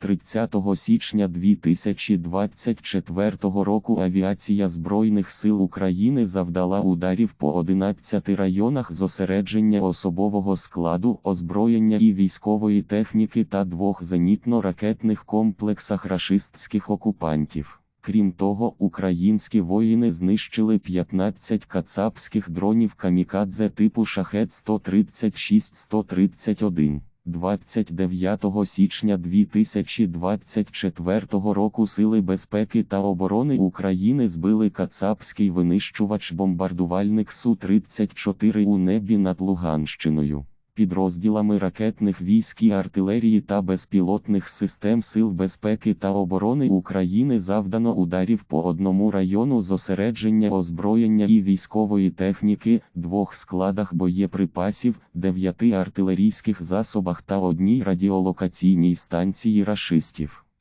30 січня 2024 року авіація Збройних сил України завдала ударів по 11 районах зосередження особового складу, озброєння і військової техніки та двох зенітно-ракетних комплексах рашистських окупантів. Крім того, українські воїни знищили 15 кацапських дронів камікадзе типу шахет 136-131. 29 січня 2024 року Сили безпеки та оборони України збили кацапський винищувач-бомбардувальник Су-34 у небі над Луганщиною. Підрозділами ракетних військ і артилерії та безпілотних систем Сил безпеки та оборони України завдано ударів по одному району зосередження озброєння і військової техніки, двох складах боєприпасів, дев'яти артилерійських засобах та одній радіолокаційній станції рашистів.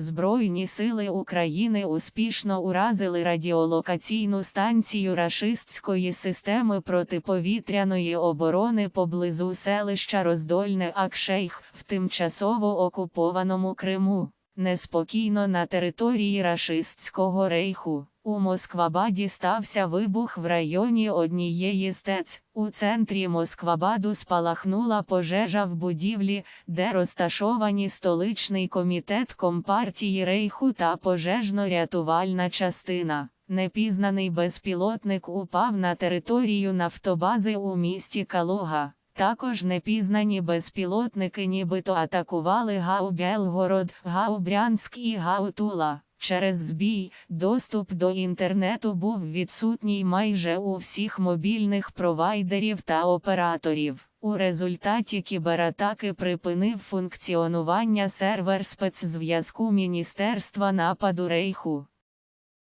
Збройні сили України успішно уразили радіолокаційну станцію рашистської системи протиповітряної оборони поблизу селища Роздольне Акшейх в тимчасово окупованому Криму. Неспокійно на території рашистського рейху. У Москвабаді стався вибух в районі однієї з ТЕЦ. У центрі Москвабаду спалахнула пожежа в будівлі, де розташовані столичний комітет Компартії Рейху та пожежно-рятувальна частина. Непізнаний безпілотник упав на територію нафтобази у місті Калуга. Також непізнані безпілотники нібито атакували Гау Белгород, Гау Брянськ і Гау Тула. Через збій, доступ до інтернету був відсутній майже у всіх мобільних провайдерів та операторів. У результаті кібератаки припинив функціонування сервер спецзв'язку Міністерства нападу Рейху.